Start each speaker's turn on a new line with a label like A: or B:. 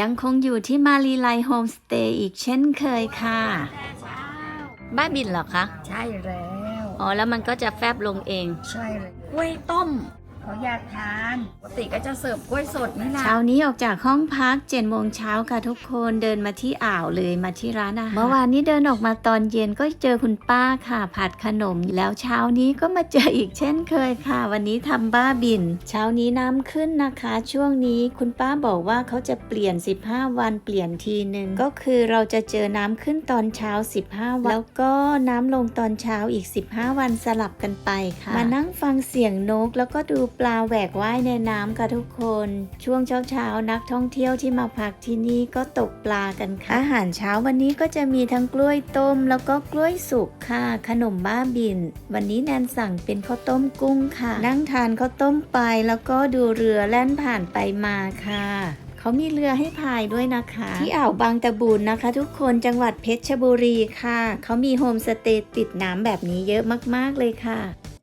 A: ยังคงอยู่ที่มาลีไลโฮมสเตย์อีกเช่นเคยค่ะ บ้านบินเหรอคะ
B: ใช่แล้ว
A: อ๋อ แล้วมันก็จะแฟบลงเอง
B: ใช่เลยกล้วยต้ม เขาอยากทานปกติก็จะเสิร์ฟกล้วยสดนี่แหละ
A: เช้านี้ออกจากห้องพักเจ็ดโมงเช้าค่ะทุกคนเดินมาที่อ่าวเลยมาที่ร้านอาหารเมื่อวานนี้เดินออกมาตอนเย็นก็เจอคุณป้าค่ะ ผัดขนมแล้วเช้านี้ก็มาเจออีกเช่นเคยค่ะ วันนี้ทำบ้าบิน เช้านี้น้ำขึ้นนะคะ ช่วงนี้คุณป้าบอกว่าเขาจะเปลี่ยน 15 วันเปลี่ยนทีหนึ่งก็คือเราจะเจอน้ำขึ้นตอนเช้า 15 วัน แล้วก็น้ำลงตอนเช้าอีก 15 วันสลับกันไปค่ะ มานั่งฟังเสียงนกแล้วก็ดูปลาแหวกว่ายในน้ำค่ะทุกคน ช่วงเช้าๆนักท่องเที่ยวที่มาพักที่นี่ก็ตกปลากันค่ะ อาหารเช้าวันนี้ก็จะมีทั้งกล้วยต้ม แล้วก็กล้วยสุกค่ะ ขนมบ้าบิน วันนี้แนนสั่งเป็นข้าวต้มกุ้งค่ะ นั่งทานข้าวต้มไปแล้วก็ดูเรือแล่นผ่านไปมาค่ะเขามีเรือให้พายด้วยนะคะ ที่อ่าวบางตะบูนนะคะ ทุกคนจังหวัดเพชรบุรีค่ะ เขามีโฮมสเตย์ติดน้ำแบบนี้เยอะมาก ๆ เลยค่ะ